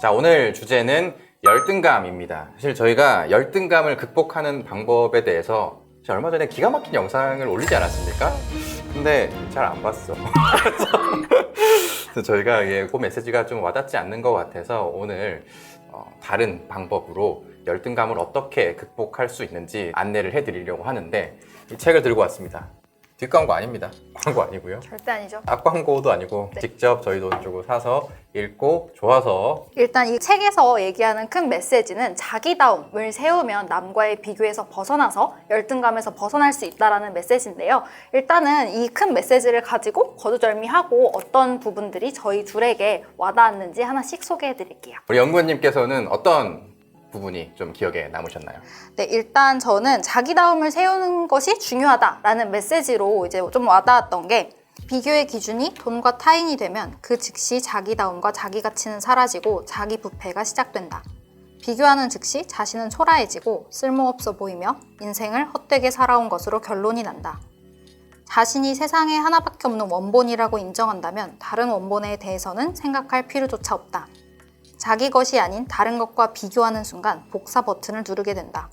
자, 오늘 주제는 열등감입니다. 사실 저희가 열등감을 극복하는 방법에 대해서 얼마 전에 기가 막힌 영상을 올리지 않았습니까? 근데 잘 안 봤어. 그래서 저희가 예, 그 메시지가 좀 와닿지 않는 것 같아서 오늘 어, 다른 방법으로 열등감을 어떻게 극복할 수 있는지 안내를 해드리려고 하는데 이 책을 들고 왔습니다. 뒷광고 아닙니다. 광고 아니고요. 절대 아니죠. 앞광고도 아니고 네. 직접 저희 돈 주고 사서 읽고 좋아서 일단 이 책에서 얘기하는 큰 메시지는 자기다움을 세우면 남과의 비교에서 벗어나서 열등감에서 벗어날 수 있다라는 메시지인데요. 일단은 이 큰 메시지를 가지고 거두절미하고 어떤 부분들이 저희 둘에게 와닿았는지 하나씩 소개해 드릴게요. 우리 연구원님께서는 어떤 부분이 좀 기억에 남으셨나요? 네, 일단 저는 자기다움을 세우는 것이 중요하다라는 메시지로 이제 좀 와닿았던 게 비교의 기준이 돈과 타인이 되면 그 즉시 자기다움과 자기 가치는 사라지고 자기 부패가 시작된다. 비교하는 즉시 자신은 초라해지고 쓸모없어 보이며 인생을 헛되게 살아온 것으로 결론이 난다. 자신이 세상에 하나밖에 없는 원본이라고 인정한다면 다른 원본에 대해서는 생각할 필요조차 없다. 자기 것이 아닌 다른 것과 비교하는 순간 복사 버튼을 누르게 된다.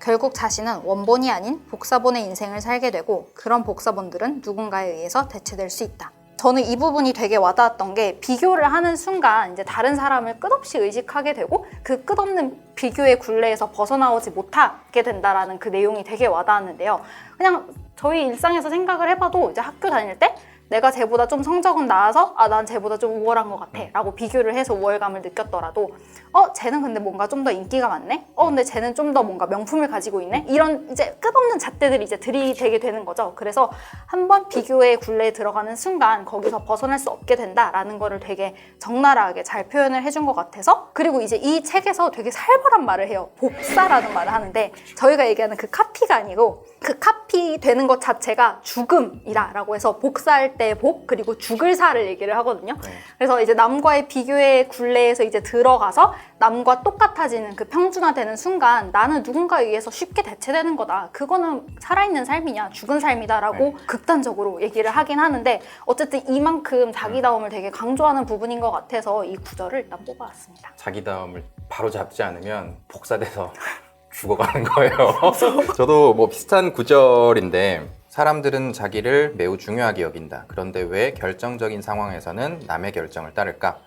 결국 자신은 원본이 아닌 복사본의 인생을 살게 되고 그런 복사본들은 누군가에 의해서 대체될 수 있다. 저는 이 부분이 되게 와닿았던 게 비교를 하는 순간 이제 다른 사람을 끝없이 의식하게 되고 그 끝없는 비교의 굴레에서 벗어나오지 못하게 된다라는 그 내용이 되게 와닿았는데요. 그냥 저희 일상에서 생각을 해봐도 이제 학교 다닐 때 내가 쟤보다 좀 성적은 나아서 아 난 쟤보다 좀 우월한 것 같아 라고 비교를 해서 우월감을 느꼈더라도 어 쟤는 근데 뭔가 좀 더 인기가 많네 어 근데 쟤는 좀 더 뭔가 명품을 가지고 있네 이런 이제 끝없는 잣대들이 이제 들이대게 되는 거죠 그래서 한번 비교의 굴레에 들어가는 순간 거기서 벗어날 수 없게 된다라는 거를 되게 적나라하게 잘 표현을 해준 것 같아서 그리고 이제 이 책에서 되게 살벌한 말을 해요 복사라는 말을 하는데 저희가 얘기하는 그 카피가 아니고 그 카피 되는 것 자체가 죽음이라라고 해서 복사할 때 복 그리고 죽을 사를 얘기를 하거든요. 네. 그래서 이제 남과의 비교의 굴레에서 이제 들어가서 남과 똑같아지는 그 평준화되는 순간 나는 누군가에 의해서 쉽게 대체되는 거다. 그거는 살아있는 삶이냐 죽은 삶이다라고 극단적으로 얘기를 하긴 하는데 어쨌든 이만큼 자기다움을 되게 강조하는 부분인 것 같아서 이 구절을 일단 뽑아왔습니다. 자기다움을 바로 잡지 않으면 복사돼서 죽어가는 거예요. 저도 뭐 비슷한 구절인데 사람들은 자기를 매우 중요하게 여긴다. 그런데 왜 결정적인 상황에서는 남의 결정을 따를까?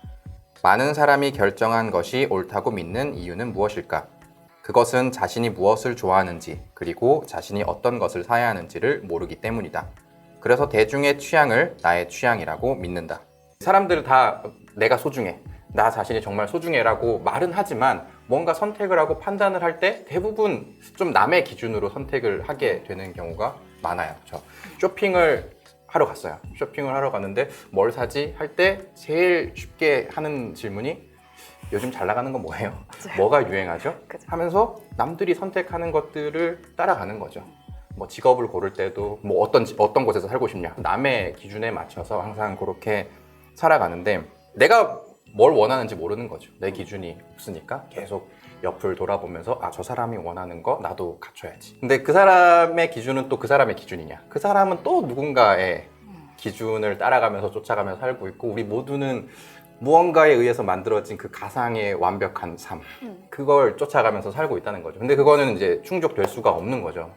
많은 사람이 결정한 것이 옳다고 믿는 이유는 무엇일까? 그것은 자신이 무엇을 좋아하는지, 그리고 자신이 어떤 것을 사야 하는지를 모르기 때문이다. 그래서 대중의 취향을 나의 취향이라고 믿는다. 사람들은 다 내가 소중해. 나 자신이 정말 소중해라고 말은 하지만 뭔가 선택을 하고 판단을 할 때 대부분 좀 남의 기준으로 선택을 하게 되는 경우가 많아요. 저 쇼핑을 하러 갔어요. 쇼핑을 하러 갔는데 뭘 사지 할 때 제일 쉽게 하는 질문이 요즘 잘 나가는 건 뭐예요? 맞아요. 뭐가 유행하죠? 그죠. 하면서 남들이 선택하는 것들을 따라가는 거죠. 뭐 직업을 고를 때도 뭐 어떤 지- 어떤 곳에서 살고 싶냐 남의 기준에 맞춰서 항상 그렇게 살아가는데 내가 뭘 원하는지 모르는 거죠. 내 기준이 없으니까 계속 옆을 돌아보면서 아 저 사람이 원하는 거 나도 갖춰야지. 근데 그 사람의 기준은 또 그 사람의 기준이냐? 그 사람은 또 누군가의 기준을 따라가면서 쫓아가면서 살고 있고 우리 모두는 무언가에 의해서 만들어진 그 가상의 완벽한 삶 음. 그걸 쫓아가면서 살고 있다는 거죠. 근데 그거는 이제 충족될 수가 없는 거죠.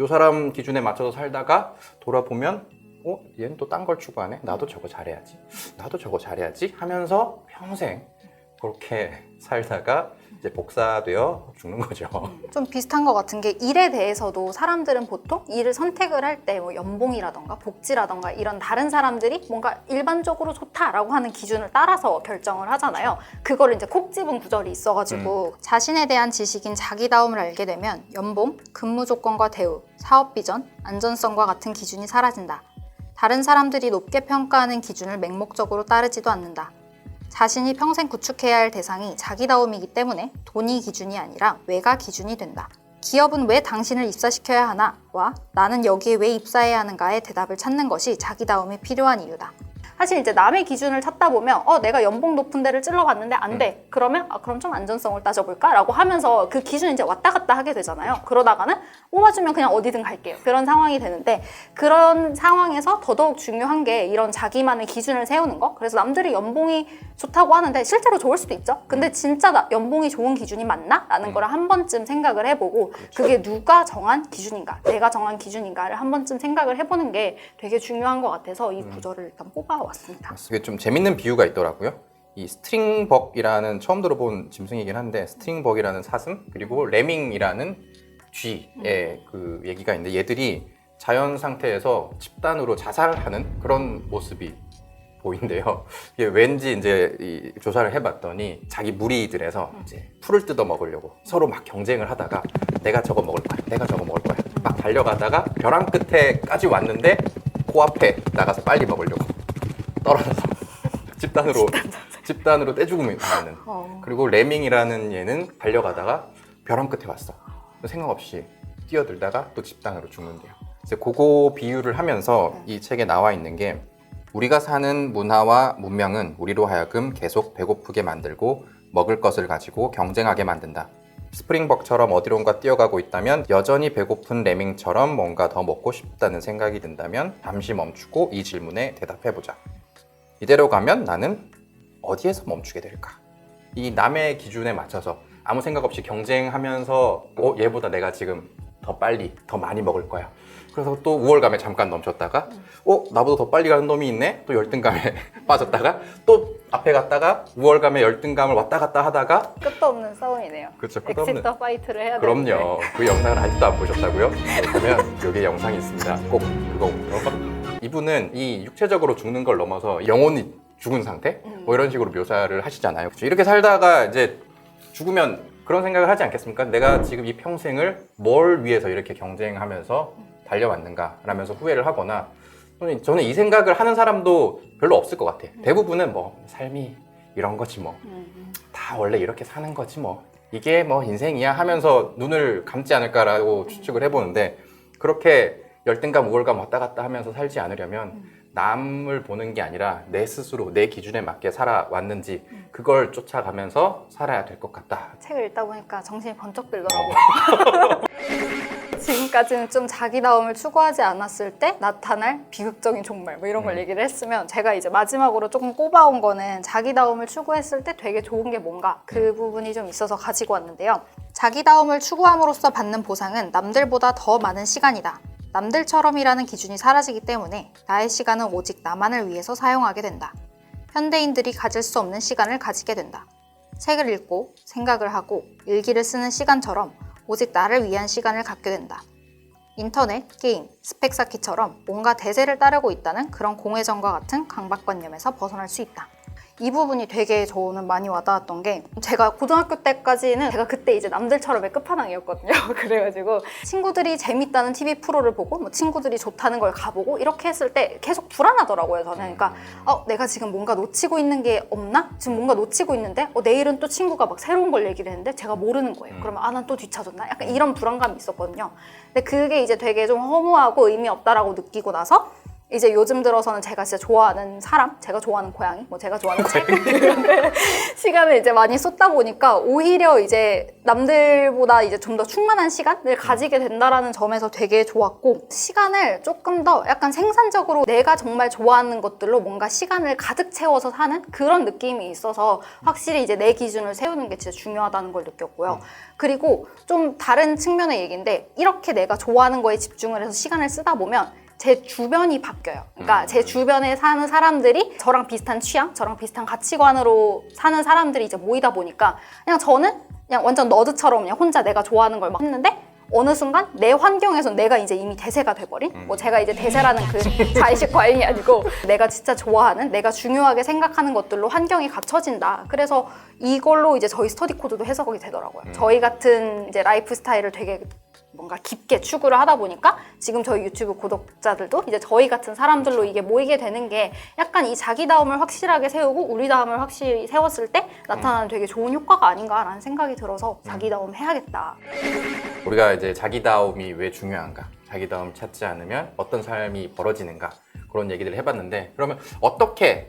요 사람 기준에 맞춰서 살다가 돌아보면 어 얘는 또 딴 걸 추구하네. 나도 저거 잘해야지. 나도 저거 잘해야지 하면서 평생 그렇게 살다가 이제 복사되어 죽는 거죠. 좀 비슷한 것 같은 게 일에 대해서도 사람들은 보통 일을 선택을 할 때 뭐 연봉이라던가 복지라던가 이런 다른 사람들이 뭔가 일반적으로 좋다라고 하는 기준을 따라서 결정을 하잖아요. 그거를 이제 콕 집은 구절이 있어가지고 자신에 대한 지식인 자기다움을 알게 되면 연봉, 근무 조건과 대우, 사업 비전, 안전성과 같은 기준이 사라진다. 다른 사람들이 높게 평가하는 기준을 맹목적으로 따르지도 않는다. 자신이 평생 구축해야 할 대상이 자기다움이기 때문에 돈이 기준이 아니라 외가 기준이 된다. 기업은 왜 당신을 입사시켜야 하나? 와 나는 여기에 왜 입사해야 하는가의 대답을 찾는 것이 자기다움이 필요한 이유다. 사실 이제 남의 기준을 찾다 보면 어 내가 연봉 높은 데를 찔러봤는데 안 돼. 그러면 아 그럼 좀 안전성을 따져볼까라고 하면서 그 기준 이제 왔다 갔다 하게 되잖아요. 그러다가는 뽑아주면 그냥 어디든 갈게요. 그런 상황이 되는데 그런 상황에서 더더욱 중요한 게 이런 자기만의 기준을 세우는 거. 그래서 남들이 연봉이 좋다고 하는데 실제로 좋을 수도 있죠. 근데 진짜 나- 연봉이 좋은 기준이 맞나? 라는 음. 거를 한 번쯤 생각을 해보고 그게 누가 정한 기준인가? 내가 정한 기준인가를 한 번쯤 생각을 해보는 게 되게 중요한 것 같아서 이 구절을 일단 뽑아왔 습니다. 이게 좀 재밌는 비유가 있더라고요. 이 스트링벅이라는 처음 들어본 짐승이긴 한데 스트링벅이라는 사슴 그리고 레밍이라는 쥐의 그 얘기가 있는데 얘들이 자연 상태에서 집단으로 자살하는 그런 모습이 보인대요. 이게 왠지 이제 이 조사를 해봤더니 자기 무리들에서 이제 풀을 뜯어 먹으려고 서로 막 경쟁을 하다가 내가 저거 먹을 거야, 내가 저거 먹을 거야. 막 달려가다가 벼랑 끝에까지 왔는데 코앞에 나가서 빨리 먹으려고 떨어져서 집단으로 집단으로 떼죽음을 당하는. 어. 그리고 레밍이라는 얘는 달려가다가 벼랑 끝에 왔어. 생각 없이 뛰어들다가 또 집단으로 죽는데요. 그래서 그거 비유를 하면서 이 책에 나와 있는 게 우리가 사는 문화와 문명은 우리로 하여금 계속 배고프게 만들고 먹을 것을 가지고 경쟁하게 만든다. 스프링벅처럼 어디론가 뛰어가고 있다면 여전히 배고픈 레밍처럼 뭔가 더 먹고 싶다는 생각이 든다면 잠시 멈추고 이 질문에 대답해보자. 이대로 가면 나는 어디에서 멈추게 될까? 이 남의 기준에 맞춰서 아무 생각 없이 경쟁하면서 어, 얘보다 내가 지금 더 빨리 더 많이 먹을 거야. 그래서 또 우월감에 잠깐 넘쳤다가 어 나보다 더 빨리 가는 놈이 있네 또 열등감에 빠졌다가 또 앞에 갔다가 우월감에 열등감을 왔다 갔다 하다가 끝도 없는 싸움이네요. 그렇죠 끝도 없는 엑시터 파이트를 해야 되는데 그럼요 그 영상을 아직도 안 보셨다고요? 그러면 여기 영상이 있습니다 꼭 그거부터 이분은 이 육체적으로 죽는 걸 넘어서 영혼이 죽은 상태 뭐 이런 식으로 묘사를 하시잖아요 그렇죠? 이렇게 살다가 이제 죽으면 그런 생각을 하지 않겠습니까? 내가 지금 이 평생을 뭘 위해서 이렇게 경쟁하면서 달려왔는가 라면서 후회를 하거나 저는- 이 생각을 하는 사람도 별로 없을 것 같아. 대부분은 뭐 삶이 이런 거지 뭐. 음, 다 원래 이렇게 사는 거지 뭐. 이게 뭐 인생이야 하면서 눈을 감지 않을까라고 추측을 해보는데 그렇게 열등감, 우월감 왔다 갔다 하면서 살지 않으려면 남을 보는 게 아니라 내 스스로 내 기준에 맞게 살아왔는지 그걸 쫓아가면서 살아야 될 것 같다. 책을 읽다 보니까 정신이 번쩍 들더라고요. 지금까지는 좀 자기다움을 추구하지 않았을 때 나타날 비극적인 종말 뭐 이런 걸 음. 얘기를 했으면 제가 이제 마지막으로 조금 꼽아온 거는 자기다움을 추구했을 때 되게 좋은 게 뭔가 그 부분이 좀 있어서 가지고 왔는데요. 자기다움을 추구함으로써 받는 보상은 남들보다 더 많은 시간이다. 남들처럼이라는 기준이 사라지기 때문에 나의 시간은 오직 나만을 위해서 사용하게 된다. 현대인들이 가질 수 없는 시간을 가지게 된다. 책을 읽고 생각을 하고 일기를 쓰는 시간처럼 오직 나를 위한 시간을 갖게 된다. 인터넷, 게임, 스펙 쌓기처럼 뭔가 대세를 따르고 있다는 그런 공회전과 같은 강박관념에서 벗어날 수 있다. 이 부분이 되게 저는 많이 와닿았던 게 제가 고등학교 때까지는 제가 그때 이제 남들처럼의 끝판왕이었거든요. 그래가지고 친구들이 재밌다는 TV 프로를 보고 뭐 친구들이 좋다는 걸 가보고 이렇게 했을 때 계속 불안하더라고요. 저는 그러니까 어, 내가 지금 뭔가 놓치고 있는 게 없나? 지금 뭔가 놓치고 있는데 어, 내일은 또 친구가 막 새로운 걸 얘기를 했는데 제가 모르는 거예요. 그러면 아, 난 또 뒤쳐졌나? 약간 이런 불안감이 있었거든요. 근데 그게 이제 되게 좀 허무하고 의미 없다라고 느끼고 나서 이제 요즘 들어서는 제가 진짜 좋아하는 사람, 제가 좋아하는 고양이, 뭐 제가 좋아하는 책 시간을 이제 많이 쏟다 보니까 오히려 이제 남들보다 이제 좀 더 충만한 시간을 가지게 된다라는 점에서 되게 좋았고 시간을 조금 더 약간 생산적으로 내가 정말 좋아하는 것들로 뭔가 시간을 가득 채워서 사는 그런 느낌이 있어서 확실히 이제 내 기준을 세우는 게 진짜 중요하다는 걸 느꼈고요. 그리고 좀 다른 측면의 얘기인데 이렇게 내가 좋아하는 거에 집중을 해서 시간을 쓰다 보면 제 주변이 바뀌어요. 그러니까 음. 제 주변에 사는 사람들이 저랑 비슷한 취향, 저랑 비슷한 가치관으로 사는 사람들이 이제 모이다 보니까 그냥 저는 그냥 완전 너드처럼 그냥 혼자 내가 좋아하는 걸 막 했는데 어느 순간 내 환경에서 내가 이제 이미 대세가 돼버린? 뭐 제가 이제 대세라는 그 자의식 과잉이 아니고 내가 진짜 좋아하는 내가 중요하게 생각하는 것들로 환경이 갖춰진다. 그래서 이걸로 이제 저희 스터디 코드도 해석이 되더라고요. 저희 같은 이제 라이프 스타일을 되게 뭔가 깊게 추구를 하다 보니까 지금 저희 유튜브 구독자들도 이제 저희 같은 사람들로 이게 모이게 되는 게 약간 이 자기다움을 확실하게 세우고 우리다움을 확실히 세웠을 때 나타나는 되게 좋은 효과가 아닌가라는 생각이 들어서 자기다움 해야겠다. 우리가 이제 자기다움이 왜 중요한가? 자기다움 찾지 않으면 어떤 삶이 벌어지는가 그런 얘기를 해봤는데 그러면 어떻게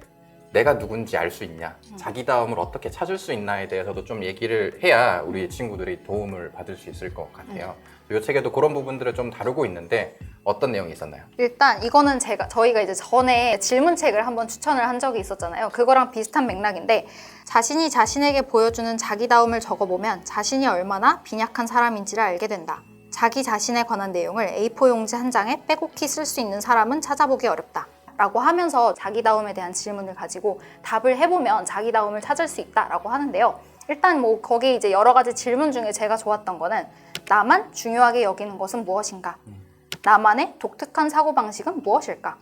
내가 누군지 알 수 있냐 자기다움을 어떻게 찾을 수 있나에 대해서도 좀 얘기를 해야 우리 친구들이 도움을 받을 수 있을 것 같아요. 이 책에도 그런 부분들을 좀 다루고 있는데 어떤 내용이 있었나요? 일단 이거는 제가 저희가 이제 전에 질문책을 한번 추천을 한 적이 있었잖아요. 그거랑 비슷한 맥락인데 자신이 자신에게 보여주는 자기다움을 적어보면 자신이 얼마나 빈약한 사람인지를 알게 된다. 자기 자신에 관한 내용을 A4 용지 한 장에 빼곡히 쓸 수 있는 사람은 찾아보기 어렵다. 라고 하면서 자기다움에 대한 질문을 가지고 답을 해보면 자기다움을 찾을 수 있다라고 하는데요. 일단 뭐 거기 이제 여러 가지 질문 중에 제가 좋았던 거는 나만 중요하게 여기는 것은 무엇인가? 나만의 독특한 사고방식은 무엇일까?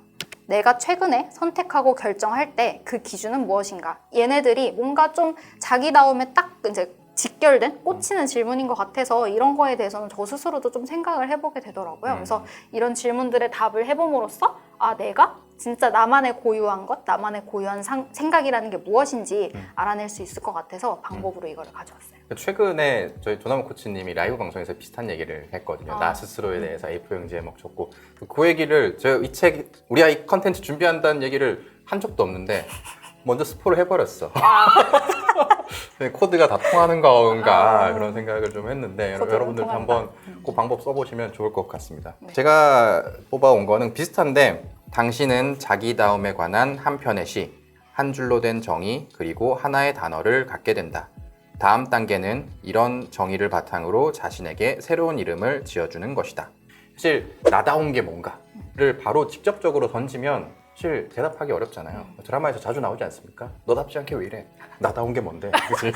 내가 최근에 선택하고 결정할 때 그 기준은 무엇인가? 얘네들이 뭔가 좀 자기다움에 딱 이제 직결된 꽂히는 질문인 것 같아서 이런 거에 대해서는 저 스스로도 좀 생각을 해보게 되더라고요. 음. 그래서 이런 질문들의 답을 해봄으로써 아 내가 진짜 나만의 고유한 것, 나만의 고유한 상- 생각이라는 게 무엇인지 음. 알아낼 수 있을 것 같아서 방법으로 이거를 가져왔어요. 최근에 저희 도나무 코치님이 라이브 방송에서 비슷한 얘기를 했거든요. 아. 나 스스로에 대해서 A4 용지에 막 적고 그 얘기를 제가 이 책 우리 아이 컨텐츠 준비한다는 얘기를 한 적도 없는데 먼저 스포를 해버렸어. 네, 코드가 다 통하는 건가 아. 그런 생각을 좀 했는데 여러분들도. 한번 그 방법 써보시면 좋을 것 같습니다. 네. 제가 뽑아온 거는 비슷한데 당신은 자기다움에 관한 한 편의 시, 한 줄로 된 정의 그리고 하나의 단어를 갖게 된다. 다음 단계는 이런 정의를 바탕으로 자신에게 새로운 이름을 지어주는 것이다. 사실 나다운 게 뭔가를 바로 직접적으로 던지면 사실 대답하기 어렵잖아요. 드라마에서 자주 나오지 않습니까? 너답지 않게 왜 이래? 나다운 게 뭔데? 그치?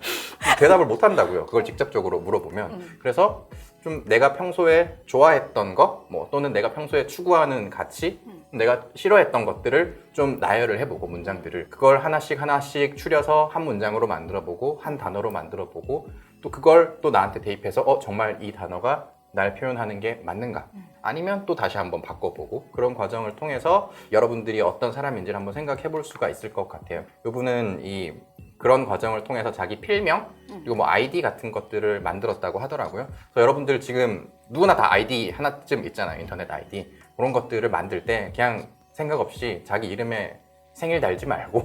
대답을 못 한다고요. 그걸 직접적으로 물어보면. 음. 그래서 좀 내가 평소에 좋아했던 거, 뭐 또는 내가 평소에 추구하는 가치, 음. 내가 싫어했던 것들을 좀 나열을 해보고 문장들을 그걸 하나씩 하나씩 추려서 한 문장으로 만들어보고 한 단어로 만들어보고 또 그걸 또 나한테 대입해서 어 정말 이 단어가 날 표현하는 게 맞는가? 아니면 또 다시 한번 바꿔보고 그런 과정을 통해서 여러분들이 어떤 사람인지를 한번 생각해 볼 수가 있을 것 같아요. 이분은 이 그런 과정을 통해서 자기 필명 그리고 뭐 아이디 같은 것들을 만들었다고 하더라고요. 그래서 여러분들 지금 누구나 다 아이디 하나쯤 있잖아요. 인터넷 아이디 그런 것들을 만들 때 그냥 생각 없이 자기 이름에 생일 달지 말고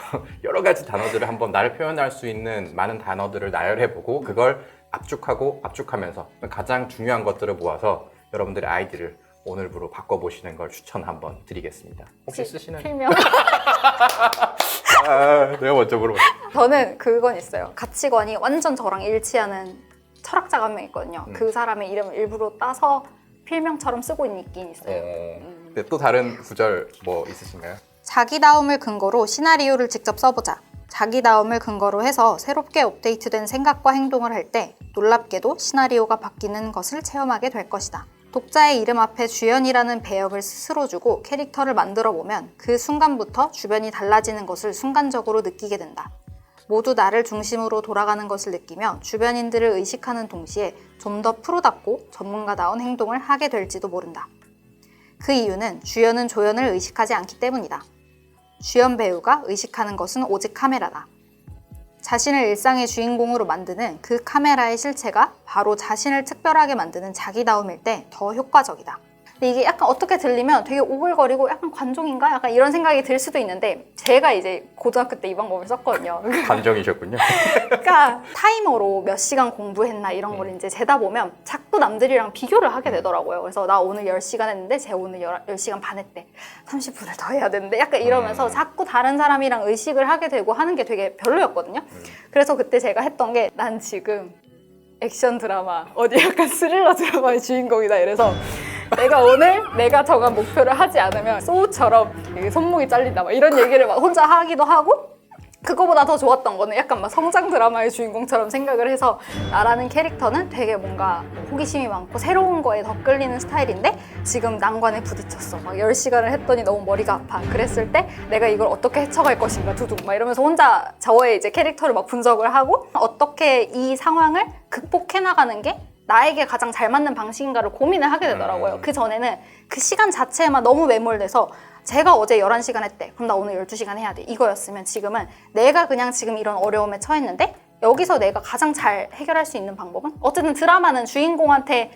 여러 가지 단어들을 한번 나를 표현할 수 있는 많은 단어들을 나열해보고 그걸 압축하고 압축하면서 가장 중요한 것들을 모아서 여러분들의 아이디를 오늘부로 바꿔보시는 걸 추천 한번 드리겠습니다. 혹시 쓰시는? 필명 아, 내가 먼저 물어봤어. 저는 그건 있어요. 가치관이 완전 저랑 일치하는 철학자가 한 명 있거든요. 음. 그 사람의 이름을 일부러 따서 필명처럼 쓰고 있긴 있어요. 어, 네, 또 다른 구절 뭐 있으신가요? 자기다움을 근거로 시나리오를 직접 써보자. 자기다움을 근거로 해서 새롭게 업데이트된 생각과 행동을 할 때 놀랍게도 시나리오가 바뀌는 것을 체험하게 될 것이다. 독자의 이름 앞에 주연이라는 배역을 스스로 주고 캐릭터를 만들어 보면 그 순간부터 주변이 달라지는 것을 순간적으로 느끼게 된다. 모두 나를 중심으로 돌아가는 것을 느끼며 주변인들을 의식하는 동시에 좀 더 프로답고 전문가다운 행동을 하게 될지도 모른다. 그 이유는 주연은 조연을 의식하지 않기 때문이다. 주연 배우가 의식하는 것은 오직 카메라다. 자신을 일상의 주인공으로 만드는 그 카메라의 실체가 바로 자신을 특별하게 만드는 자기다움일 때 더 효과적이다. 근데 이게 약간 어떻게 들리면 되게 오글거리고 약간 관종인가? 약간 이런 생각이 들 수도 있는데 제가 이제 고등학교 때 이 방법을 썼거든요. 감정이셨군요. 그러니까 타이머로 몇 시간 공부했나 이런 걸 이제 재다 보면 자꾸 남들이랑 비교를 하게 되더라고요. 그래서 나 오늘 10시간 했는데 쟤 오늘 10시간 반 했대. 30분을 더 해야 되는데 약간 이러면서 음. 자꾸 다른 사람이랑 의식을 하게 되고 하는 게 되게 별로였거든요. 그래서 그때 제가 했던 게 난 지금 액션 드라마 어디 약간 스릴러 드라마의 주인공이다 이래서 내가 오늘 내가 정한 목표를 하지 않으면 소우처럼 손목이 잘린다 막 이런 얘기를 막 혼자 하기도 하고 그거보다 더 좋았던 거는 약간 막 성장 드라마의 주인공처럼 생각을 해서 나라는 캐릭터는 되게 뭔가 호기심이 많고 새로운 거에 더 끌리는 스타일인데 지금 난관에 부딪혔어. 막 10시간을 했더니 너무 머리가 아파. 그랬을 때 내가 이걸 어떻게 헤쳐갈 것인가 두둥 막 이러면서 혼자 저의 이제 캐릭터를 막 분석을 하고 어떻게 이 상황을 극복해 나가는 게 나에게 가장 잘 맞는 방식인가를 고민을 하게 되더라고요. 음. 그 전에는 그 시간 자체에만 너무 매몰돼서 제가 어제 11시간 했대. 그럼 나 오늘 12시간 해야 돼. 이거였으면 지금은 내가 그냥 지금 이런 어려움에 처했는데 여기서 내가 가장 잘 해결할 수 있는 방법은 어쨌든 드라마는 주인공한테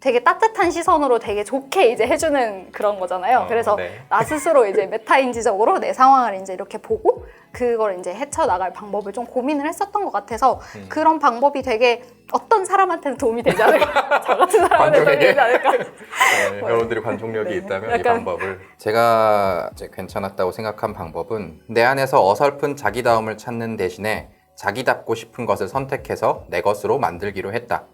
되게 따뜻한 시선으로 되게 좋게 이제 해주는 그런 거잖아요. 어, 그래서 네. 나 스스로 이제 메타인지적으로 내 상황을 이제 이렇게 보고 그걸 이제 헤쳐나갈 방법을 좀 고민을 했었던 것 같아서 음. 그런 방법이 되게 어떤 사람한테는 도움이 되지 않을까 저 같은 사람한테 도움이? 되지 않을까 네, 여러분들이 관종력이 네. 있다면 이 약간- 방법을 제가 이제 괜찮았다고 생각한 방법은 내 안에서 어설픈 자기다움을 찾는 대신에 자기답고 싶은 것을 선택해서 내 것으로 만들기로 했다.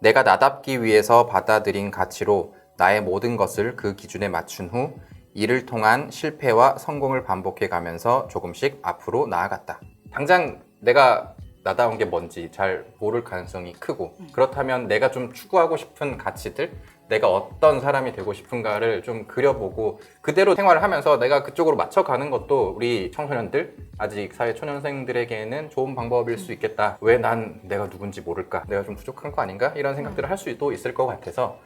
내가 나답기 위해서 받아들인 가치로 나의 모든 것을 그 기준에 맞춘 후 이를 통한 실패와 성공을 반복해 가면서 조금씩 앞으로 나아갔다. 당장 내가 나다운 게 뭔지 잘 모를 가능성이 크고 그렇다면 내가 좀 추구하고 싶은 가치들 내가 어떤 사람이 되고 싶은가를 좀 그려보고 그대로 생활을 하면서 내가 그쪽으로 맞춰가는 것도 우리 청소년들 아직 사회 초년생들에게는 좋은 방법일 수 있겠다. 왜 난 내가 누군지 모를까? 내가 좀 부족한 거 아닌가? 이런 생각들을 할 수도 있을 것 같아서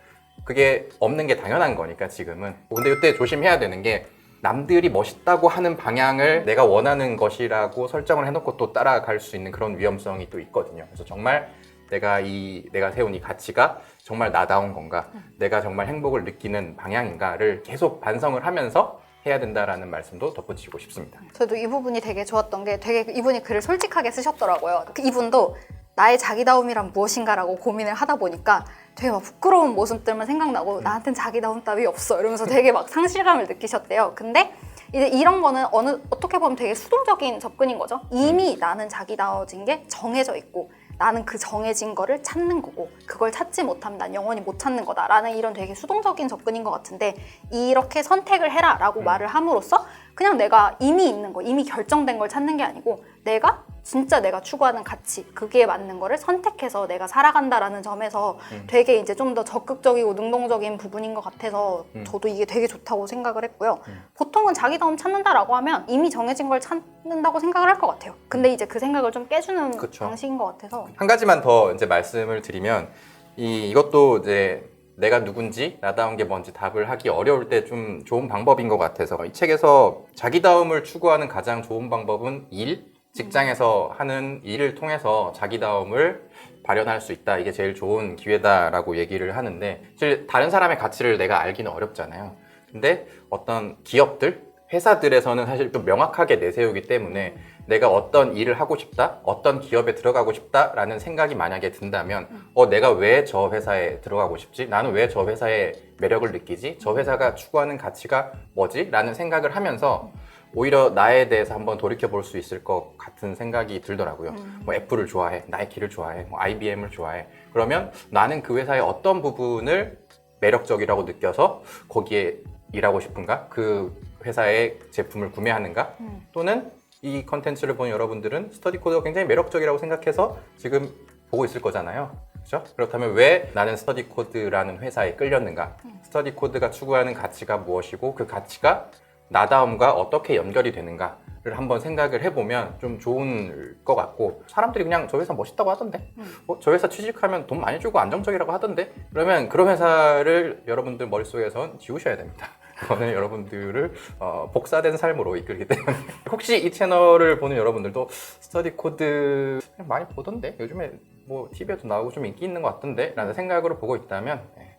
그게 없는 게 당연한 거니까 지금은 근데 이때 조심해야 되는 게 남들이 멋있다고 하는 방향을 내가 원하는 것이라고 설정을 해놓고 또 따라갈 수 있는 그런 위험성이 또 있거든요. 그래서 정말 내가 이 내가 세운 이 가치가 정말 나다운 건가, 내가 정말 행복을 느끼는 방향인가를 계속 반성을 하면서 해야 된다라는 말씀도 덧붙이고 싶습니다. 저도 이 부분이 되게 좋았던 게 되게 이분이 글을 솔직하게 쓰셨더라고요. 그 이분도 나의 자기다움이란 무엇인가라고 고민을 하다 보니까 되게 막 부끄러운 모습들만 생각나고 나한텐 자기다움 따위 없어 이러면서 되게 막 상실감을 느끼셨대요. 근데 이제 이런 거는 어느 어떻게 보면 되게 수동적인 접근인 거죠. 이미 나는 자기다워진 게 정해져 있고 나는 그 정해진 거를 찾는 거고 그걸 찾지 못하면 난 영원히 못 찾는 거다라는 이런 되게 수동적인 접근인 것 같은데 이렇게 선택을 해라라고 말을 함으로써 그냥 내가 이미 있는 거 이미 결정된 걸 찾는 게 아니고 내가 진짜 내가 추구하는 가치 그게 맞는 거를 선택해서 내가 살아간다라는 점에서 음. 되게 이제 좀 더 적극적이고 능동적인 부분인 것 같아서 음. 저도 이게 되게 좋다고 생각을 했고요. 음. 보통은 자기다움 찾는다라고 하면 이미 정해진 걸 찾는다고 생각을 할 것 같아요. 근데 이제 그 생각을 좀 깨주는 그쵸. 방식인 것 같아서 한 가지만 더 이제 말씀을 드리면 이 이것도 이제 내가 누군지 나다운 게 뭔지 답을 하기 어려울 때 좀 좋은 방법인 것 같아서 이 책에서 자기다움을 추구하는 가장 좋은 방법은 일 직장에서 하는 일을 통해서 자기다움을 발현할 수 있다. 이게 제일 좋은 기회다라고 얘기를 하는데 사실 다른 사람의 가치를 내가 알기는 어렵잖아요. 근데 어떤 기업들 회사들에서는 사실 좀 명확하게 내세우기 때문에 내가 어떤 일을 하고 싶다, 어떤 기업에 들어가고 싶다라는 생각이 만약에 든다면, 어, 내가 왜 저 회사에 들어가고 싶지? 나는 왜 저 회사에 매력을 느끼지? 저 회사가 추구하는 가치가 뭐지? 라는 생각을 하면서 오히려 나에 대해서 한번 돌이켜 볼 수 있을 것 같은 생각이 들더라고요. 음. 뭐 애플을 좋아해, 나이키를 좋아해, 뭐 IBM을 좋아해. 그러면 나는 그 회사의 어떤 부분을 매력적이라고 느껴서 거기에 일하고 싶은가? 그 회사의 제품을 구매하는가? 음. 또는 이 컨텐츠를 본 여러분들은 스터디 코드가 굉장히 매력적이라고 생각해서 지금 보고 있을 거잖아요. 그렇죠? 그렇다면 왜 나는 스터디 코드라는 회사에 끌렸는가? 스터디 코드가 추구하는 가치가 무엇이고 그 가치가 나다움과 어떻게 연결이 되는가 를 한번 생각을 해보면 좀 좋은 것 같고 사람들이 그냥 저 회사 멋있다고 하던데 음. 어, 저 회사 취직하면 돈 많이 주고 안정적이라고 하던데 그러면 그런 회사를 여러분들 머릿속에선 지우셔야 됩니다. 그거는 여러분들을 어, 복사된 삶으로 이끌기 때문에. 혹시 이 채널을 보는 여러분들도 스터디 코드 많이 보던데? 요즘에 뭐 TV에도 나오고 좀 인기 있는 것 같던데? 라는 생각으로 보고 있다면 예,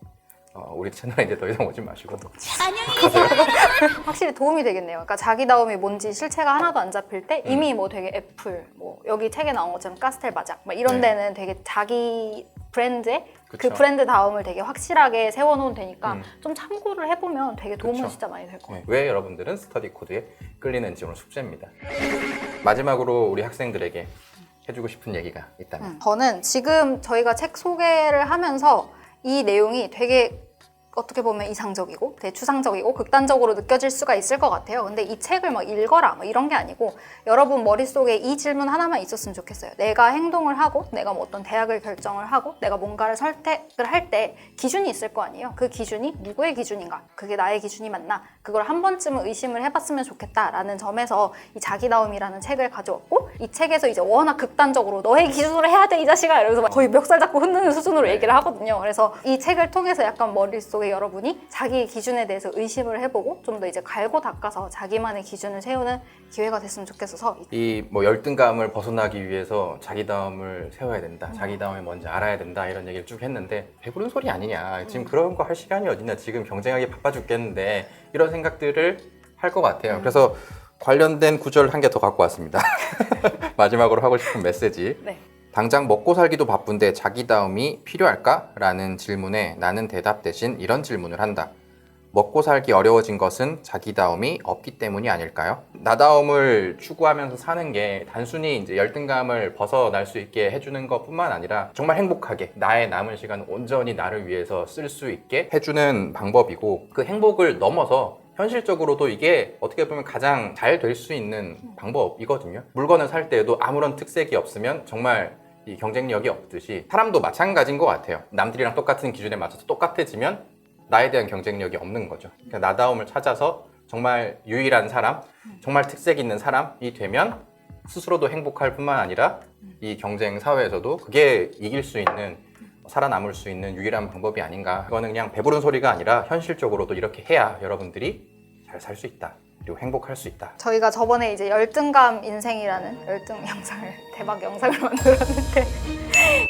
어, 우리 채널에 이제 더 이상 오지 마시고. 확실히 도움이 되겠네요. 그러니까 자기다움이 뭔지 실체가 하나도 안 잡힐 때 이미 뭐 되게 애플, 뭐 여기 책에 나온 것처럼 카스텔 마작, 막 이런 네. 데는 되게 자기 브랜드의 그 그쵸. 브랜드 다움을 되게 확실하게 세워놓은 되니까 음. 좀 참고를 해보면 되게 도움은 그쵸. 진짜 많이 될것 같아요. 네, 왜 여러분들은 스터디 코드에 끌리는지 오늘 숙제입니다. 마지막으로 우리 학생들에게 해주고 싶은 얘기가 있다면 음, 저는 지금 저희가 책 소개를 하면서 이 내용이 되게 어떻게 보면 이상적이고 되게 추상적이고 극단적으로 느껴질 수가 있을 것 같아요. 근데 이 책을 막 읽어라 뭐 이런 게 아니고 여러분 머릿속에 이 질문 하나만 있었으면 좋겠어요. 내가 행동을 하고 내가 뭐 어떤 대학을 결정을 하고 내가 뭔가를 선택을 할 때 기준이 있을 거 아니에요. 그 기준이 누구의 기준인가? 그게 나의 기준이 맞나? 그걸 한 번쯤은 의심을 해봤으면 좋겠다라는 점에서 이 자기다움이라는 책을 가져왔고 이 책에서 이제 워낙 극단적으로 너의 기준으로 해야 돼 이 자식아 이러면서 막 거의 멱살 잡고 흔드는 수준으로 얘기를 하거든요. 그래서 이 책을 통해서 약간 머릿속에 마지막에 여러분이 자기 기준에 대해서 의심을 해보고 좀 더 이제 갈고 닦아서 자기만의 기준을 세우는 기회가 됐으면 좋겠어서 이 뭐 열등감을 벗어나기 위해서 자기다움을 세워야 된다. 자기다움을 먼저 알아야 된다. 이런 얘기를 쭉 했는데 배부른 소리 아니냐. 지금 그런 거 할 시간이 어딨냐. 지금 경쟁하기 바빠 죽겠는데 이런 생각들을 할 것 같아요. 그래서 관련된 구절 한 개 더 갖고 왔습니다. 마지막으로 하고 싶은 메시지. 네. 당장 먹고 살기도 바쁜데 자기다움이 필요할까? 라는 질문에 나는 대답 대신 이런 질문을 한다. 먹고 살기 어려워진 것은 자기다움이 없기 때문이 아닐까요? 나다움을 추구하면서 사는 게 단순히 이제 열등감을 벗어날 수 있게 해주는 것 뿐만 아니라 정말 행복하게 나의 남은 시간 온전히 나를 위해서 쓸 수 있게 해주는 방법이고 그 행복을 넘어서 현실적으로도 이게 어떻게 보면 가장 잘 될 수 있는 방법이거든요. 물건을 살 때에도 아무런 특색이 없으면 정말 이 경쟁력이 없듯이 사람도 마찬가지인 것 같아요. 남들이랑 똑같은 기준에 맞춰서 똑같아지면 나에 대한 경쟁력이 없는 거죠. 그러니까 나다움을 찾아서 정말 유일한 사람, 정말 특색 있는 사람이 되면 스스로도 행복할 뿐만 아니라 이 경쟁 사회에서도 그게 이길 수 있는 살아남을 수 있는 유일한 방법이 아닌가. 그거는 그냥 배부른 소리가 아니라 현실적으로도 이렇게 해야 여러분들이 잘 살 수 있다. 그리고 행복할 수 있다. 저희가 저번에 이제 열등감 인생이라는 열등 영상을 대박 영상을 만들었는데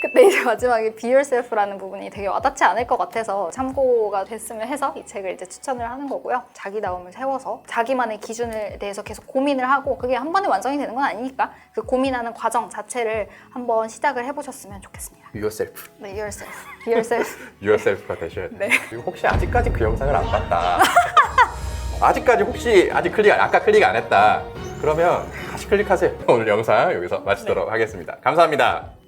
그때 이제 마지막에 Be Yourself라는 부분이 되게 와닿지 않을 것 같아서 참고가 됐으면 해서 이 책을 이제 추천을 하는 거고요. 자기다움을 세워서 자기만의 기준에 대해서 계속 고민을 하고 그게 한 번에 완성이 되는 건 아니니까 그 고민하는 과정 자체를 한번 시작을 해보셨으면 좋겠습니다. yourself, 네, Yourself, Be Yourself. yourself가 되셔야 돼요. 네. 그리고 혹시 아직까지 그 영상을 안 봤다. 아직까지 혹시 아직 클릭 아까 클릭 안 했다. 그러면 다시 클릭하세요. 오늘 영상 여기서 마치도록 하겠습니다. 감사합니다.